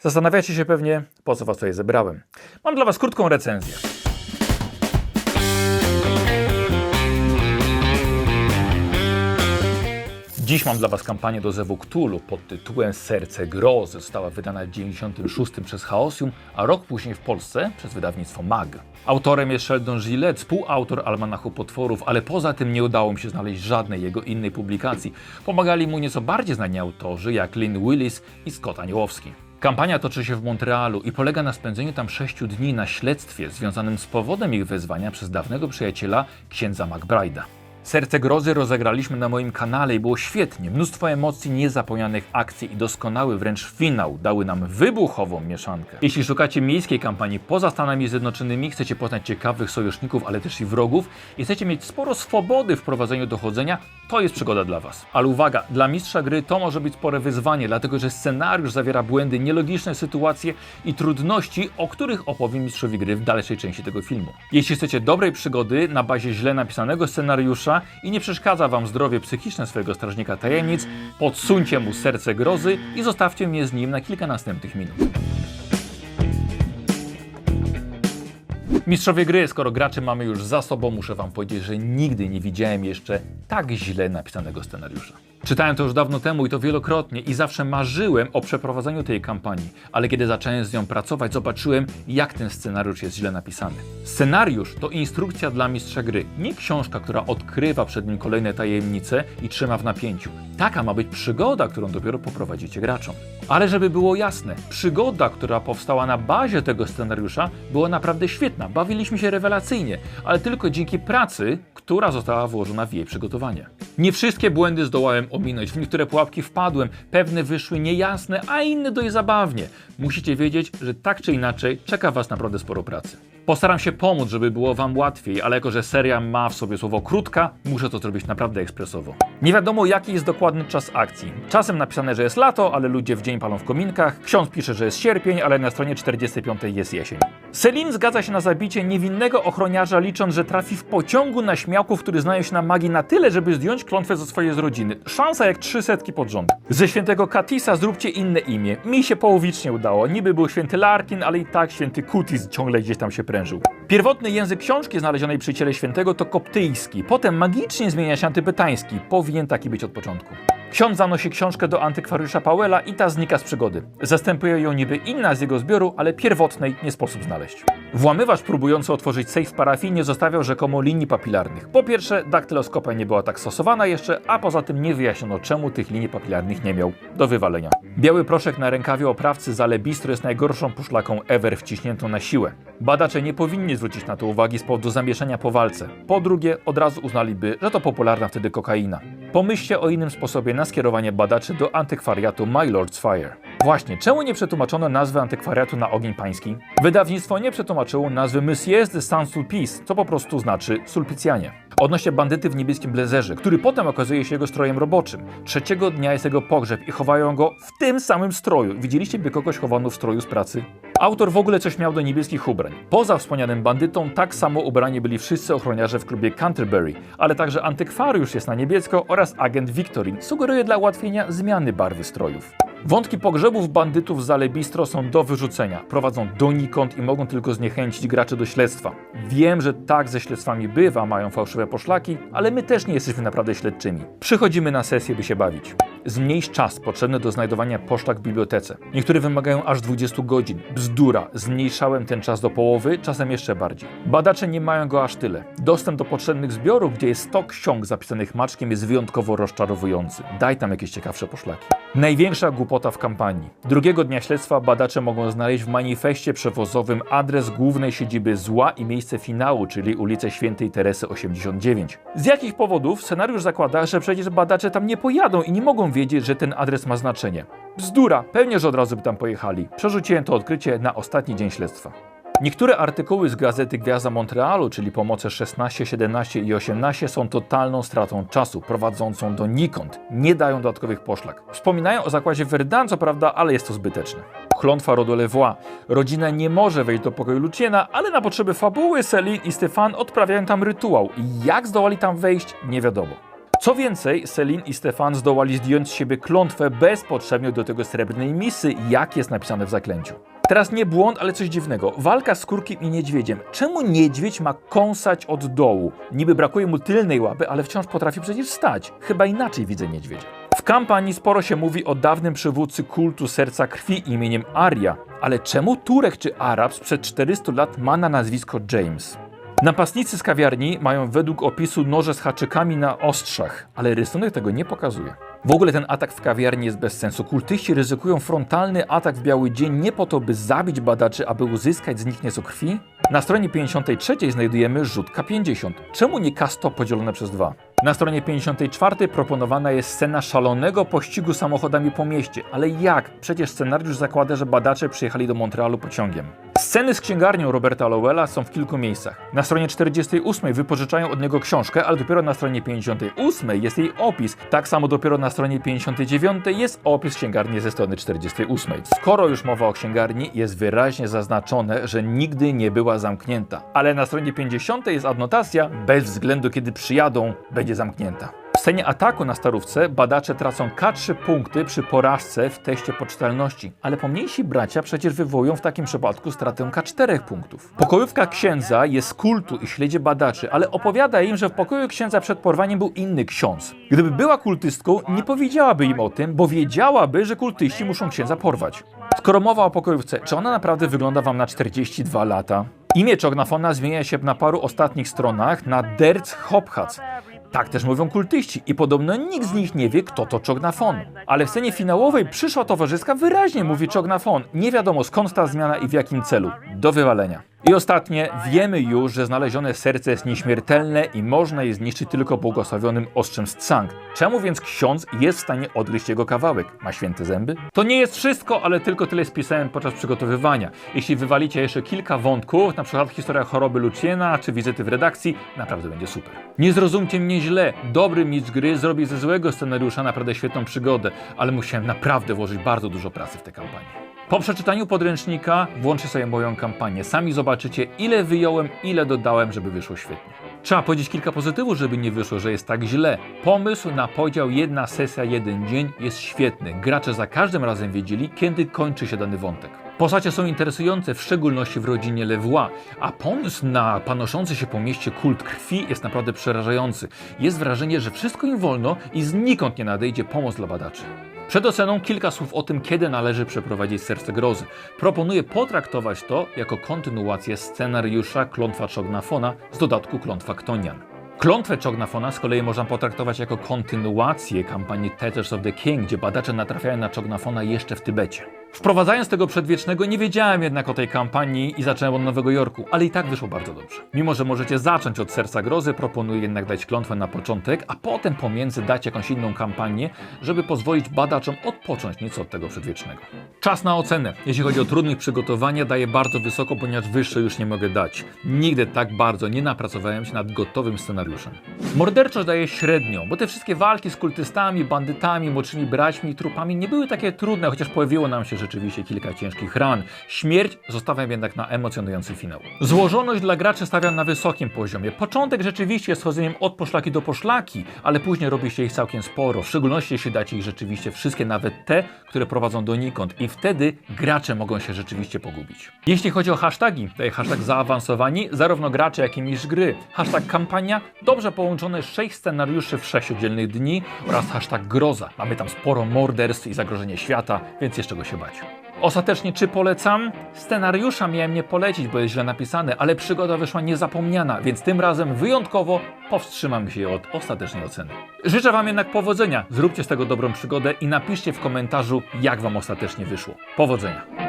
Zastanawiacie się pewnie, po co was tutaj zebrałem. Mam dla was krótką recenzję. Dziś mam dla Was kampanię do Zewu Cthulhu pod tytułem Serce Grozy. Została wydana w 96 przez Chaosium, a rok później w Polsce przez wydawnictwo MAG. Autorem jest Sheldon Gillette, współautor Almanachu Potworów, ale poza tym nie udało mi się znaleźć żadnej jego innej publikacji. Pomagali mu nieco bardziej znani autorzy jak Lynn Willis i Scott Aniołowski. Kampania toczy się w Montrealu i polega na spędzeniu tam sześciu dni na śledztwie związanym z powodem ich wezwania przez dawnego przyjaciela księdza McBride'a. Serce grozy rozegraliśmy na moim kanale i było świetnie. Mnóstwo emocji, niezapomnianych akcji i doskonały wręcz finał dały nam wybuchową mieszankę. Jeśli szukacie miejskiej kampanii poza Stanami Zjednoczonymi, chcecie poznać ciekawych sojuszników, ale też i wrogów i chcecie mieć sporo swobody w prowadzeniu dochodzenia, to jest przygoda dla Was. Ale uwaga, dla mistrza gry to może być spore wyzwanie, dlatego że scenariusz zawiera błędy, nielogiczne sytuacje i trudności, o których opowiem mistrzowi gry w dalszej części tego filmu. Jeśli chcecie dobrej przygody na bazie źle napisanego scenariusza i nie przeszkadza Wam zdrowie psychiczne swojego strażnika tajemnic, podsuńcie mu serce grozy i zostawcie mnie z nim na kilka następnych minut. Mistrzowie gry, skoro graczy mamy już za sobą, muszę Wam powiedzieć, że nigdy nie widziałem jeszcze tak źle napisanego scenariusza. Czytałem to już dawno temu i to wielokrotnie i zawsze marzyłem o przeprowadzeniu tej kampanii, ale kiedy zacząłem z nią pracować, zobaczyłem, jak ten scenariusz jest źle napisany. Scenariusz to instrukcja dla mistrza gry, nie książka, która odkrywa przed nim kolejne tajemnice i trzyma w napięciu. Taka ma być przygoda, którą dopiero poprowadzicie graczom. Ale żeby było jasne, przygoda, która powstała na bazie tego scenariusza, była naprawdę świetna. Bawiliśmy się rewelacyjnie, ale tylko dzięki pracy, która została włożona w jej przygotowanie. Nie wszystkie błędy zdołałem ominąć, w niektóre pułapki wpadłem, pewne wyszły niejasne, a inne dość zabawnie. Musicie wiedzieć, że tak czy inaczej czeka Was naprawdę sporo pracy. Postaram się pomóc, żeby było Wam łatwiej, ale jako, że seria ma w sobie słowo krótka, muszę to zrobić naprawdę ekspresowo. Nie wiadomo, jaki jest dokładny czas akcji. Czasem napisane, że jest lato, ale ludzie w dzień palą w kominkach. Ksiądz pisze, że jest sierpień, ale na stronie 45 jest jesień. Selin zgadza się na zabicie niewinnego ochroniarza, licząc, że trafi w pociągu na śmiałków, który znają się na magii na tyle, żeby zdjąć klątwę ze swojej rodziny. Szansa jak trzy setki pod rząd. Ze świętego Katisa zróbcie inne imię. Mi się połowicznie udało. Niby był święty Larkin, ale i tak święty Kutis ciągle gdzieś tam się prężył. Pierwotny język książki znalezionej przy ciele świętego to koptyjski. Potem magicznie zmienia się antypytański. Powinien taki być od początku. Ksiądz zanosi książkę do antykwariusza Powella i ta znika z przygody. Zastępuje ją niby inna z jego zbioru, ale pierwotnej nie sposób znaleźć. Włamywacz próbujący otworzyć sejf w parafii nie zostawiał rzekomo linii papilarnych. Po pierwsze, daktyloskopia nie była tak stosowana jeszcze, a poza tym nie wyjaśniono czemu tych linii papilarnych nie miał do wywalenia. Biały proszek na rękawie oprawcy z Alebistro jest najgorszą poszlaką ever wciśniętą na siłę. Badacze nie powinni zwrócić na to uwagi z powodu zamieszania po walce. Po drugie, od razu uznaliby, że to popularna wtedy kokaina. Pomyślcie o innym sposobie na skierowanie badaczy do antykwariatu My Lord's Fire. Właśnie, czemu nie przetłumaczono nazwy antykwariatu na ogień pański? Wydawnictwo nie przetłumaczyło nazwy Messieurs de Saint-Sulpice, co po prostu znaczy Sulpicjanie. Odnośnie bandyty w niebieskim blazerze, który potem okazuje się jego strojem roboczym. Trzeciego dnia jest jego pogrzeb i chowają go w tym samym stroju. Widzieliście, by kogoś chowano w stroju z pracy? Autor w ogóle coś miał do niebieskich ubrań. Poza wspomnianym bandytą, tak samo ubrani byli wszyscy ochroniarze w klubie Canterbury, ale także antykwariusz jest na niebiesko oraz agent Victorin. Sugeruje dla ułatwienia zmiany barwy strojów. Wątki pogrzebów bandytów z Alebistro są do wyrzucenia. Prowadzą donikąd i mogą tylko zniechęcić graczy do śledztwa. Wiem, że tak ze śledztwami bywa, mają fałszywe poszlaki, ale my też nie jesteśmy naprawdę śledczymi. Przychodzimy na sesję, by się bawić. Zmniejsz czas potrzebny do znajdowania poszlak w bibliotece. Niektóre wymagają aż 20 godzin. Bzdura. Zmniejszałem ten czas do połowy, czasem jeszcze bardziej. Badacze nie mają go aż tyle. Dostęp do potrzebnych zbiorów, gdzie jest 100 ksiąg zapisanych maczkiem, jest wyjątkowo rozczarowujący. Daj tam jakieś ciekawsze poszlaki. Największa głupota w kampanii. Drugiego dnia śledztwa badacze mogą znaleźć w manifestie przewozowym adres głównej siedziby zła i miejsce finału, czyli ulicę Świętej Teresy 89. Z jakich powodów scenariusz zakłada, że przecież badacze tam nie pojadą i nie mogą wiedzieć, że ten adres ma znaczenie? Bzdura, pewnie, że od razu by tam pojechali. Przerzuciłem to odkrycie na ostatni dzień śledztwa. Niektóre artykuły z gazety Gwiazda Montrealu, czyli pomoce 16, 17 i 18 są totalną stratą czasu, prowadzącą donikąd. Nie dają dodatkowych poszlak. Wspominają o zakładzie Verdun, co prawda, ale jest to zbyteczne. Klątwa rodu Levois. Rodzina nie może wejść do pokoju Luciena, ale na potrzeby fabuły Celine i Stefan odprawiają tam rytuał. Jak zdołali tam wejść, nie wiadomo. Co więcej, Selin i Stefan zdołali zdjąć z siebie klątwę bez potrzebnej do tego srebrnej misy, jak jest napisane w zaklęciu. Teraz nie błąd, ale coś dziwnego. Walka z kurkiem i niedźwiedziem. Czemu niedźwiedź ma kąsać od dołu? Niby brakuje mu tylnej łapy, ale wciąż potrafi przecież wstać. Chyba inaczej widzę niedźwiedzia. W kampanii sporo się mówi o dawnym przywódcy kultu serca krwi imieniem Arya. Ale czemu Turek czy Arab sprzed 400 lat ma na nazwisko James? Napastnicy z kawiarni mają według opisu noże z haczykami na ostrzach, ale rysunek tego nie pokazuje. W ogóle ten atak w kawiarni jest bez sensu. Kultyści ryzykują frontalny atak w biały dzień nie po to, by zabić badaczy, aby uzyskać z nich nieco krwi? Na stronie 53 znajdujemy rzut K50. Czemu nie K100 podzielone przez dwa? Na stronie 54 proponowana jest scena szalonego pościgu samochodami po mieście. Ale jak? Przecież scenariusz zakłada, że badacze przyjechali do Montrealu pociągiem. Sceny z księgarnią Roberta Lowella są w kilku miejscach. Na stronie 48 wypożyczają od niego książkę, ale dopiero na stronie 58 jest jej opis. Tak samo dopiero na stronie 59 jest opis księgarni ze strony 48. Skoro już mowa o księgarni, jest wyraźnie zaznaczone, że nigdy nie była zamknięta. Ale na stronie 50 jest adnotacja, bez względu kiedy przyjadą, będzie zamknięta. W scenie ataku na starówce badacze tracą K3 punkty przy porażce w teście poczytalności, ale pomniejsi bracia przecież wywołują w takim przypadku stratę K4 punktów. Pokojówka księdza jest kultu i śledzi badaczy, ale opowiada im, że w pokoju księdza przed porwaniem był inny ksiądz. Gdyby była kultystką, nie powiedziałaby im o tym, bo wiedziałaby, że kultyści muszą księdza porwać. Skoro mowa o pokojówce, czy ona naprawdę wygląda wam na 42 lata? Imię Czognafona zmienia się na paru ostatnich stronach na Derc Hophac. Tak też mówią kultyści i podobno nikt z nich nie wie, kto to Czognafon. Ale w scenie finałowej przyszła towarzyska wyraźnie mówi Czognafon. Nie wiadomo skąd ta zmiana i w jakim celu. Do wywalenia. I ostatnie, wiemy już, że znalezione serce jest nieśmiertelne i można je zniszczyć tylko błogosławionym ostrzem z Tsang. Czemu więc ksiądz jest w stanie odgryźć jego kawałek? Ma święte zęby? To nie jest wszystko, ale tylko tyle spisałem podczas przygotowywania. Jeśli wywalicie jeszcze kilka wątków, na przykład historia choroby Luciena czy wizyty w redakcji, naprawdę będzie super. Nie zrozumcie mnie źle, dobry mistrz gry zrobi ze złego scenariusza naprawdę świetną przygodę, ale musiałem naprawdę włożyć bardzo dużo pracy w tę kampanię. Po przeczytaniu podręcznika włączcie sobie moją kampanię. Sami zobaczycie, ile wyjąłem, ile dodałem, żeby wyszło świetnie. Trzeba powiedzieć kilka pozytywów, żeby nie wyszło, że jest tak źle. Pomysł na podział jedna sesja, jeden dzień jest świetny. Gracze za każdym razem wiedzieli, kiedy kończy się dany wątek. Postacie są interesujące, w szczególności w rodzinie Levois, a pomysł na panoszący się po mieście kult krwi jest naprawdę przerażający. Jest wrażenie, że wszystko im wolno i znikąd nie nadejdzie pomoc dla badaczy. Przed oceną kilka słów o tym, kiedy należy przeprowadzić Serce Grozy. Proponuję potraktować to jako kontynuację scenariusza Klątwa Czognafona z dodatku Klątwa Ktonian. Klątwę Czognafona z kolei można potraktować jako kontynuację kampanii Teters of the King, gdzie badacze natrafiają na Czognafona jeszcze w Tybecie. Wprowadzając tego przedwiecznego, nie wiedziałem jednak o tej kampanii i zacząłem od Nowego Jorku, ale i tak wyszło bardzo dobrze. Mimo, że możecie zacząć od Serca Grozy, proponuję jednak dać klątwę na początek, a potem pomiędzy dać jakąś inną kampanię, żeby pozwolić badaczom odpocząć nieco od tego przedwiecznego. Czas na ocenę. Jeśli chodzi o trudność przygotowania, daję bardzo wysoko, ponieważ wyższe już nie mogę dać. Nigdy tak bardzo nie napracowałem się nad gotowym scenariuszem. Morderczość daje średnią, bo te wszystkie walki z kultystami, bandytami, młodszymi braćmi i trupami nie były takie trudne, chociaż pojawiło nam się rzeczywiście kilka ciężkich ran. Śmierć zostawiam jednak na emocjonujący finał. Złożoność dla graczy stawiam na wysokim poziomie. Początek rzeczywiście jest chodzeniem od poszlaki do poszlaki, ale później robi się ich całkiem sporo, w szczególności jeśli dacie ich rzeczywiście wszystkie, nawet te, które prowadzą donikąd i wtedy gracze mogą się rzeczywiście pogubić. Jeśli chodzi o hasztagi, daję hashtag zaawansowani, zarówno gracze, jak i mistrz gry. Hashtag kampania, dobrze połączone 6 scenariuszy w 6 oddzielnych dni oraz hashtag groza. Mamy tam sporo morderstw i zagrożenie świata, więc jest czego się bać. Ostatecznie czy polecam? Scenariusza miałem nie polecić, bo jest źle napisany, ale przygoda wyszła niezapomniana, więc tym razem wyjątkowo powstrzymam się od ostatecznej oceny. Życzę Wam jednak powodzenia, zróbcie z tego dobrą przygodę i napiszcie w komentarzu, jak Wam ostatecznie wyszło. Powodzenia!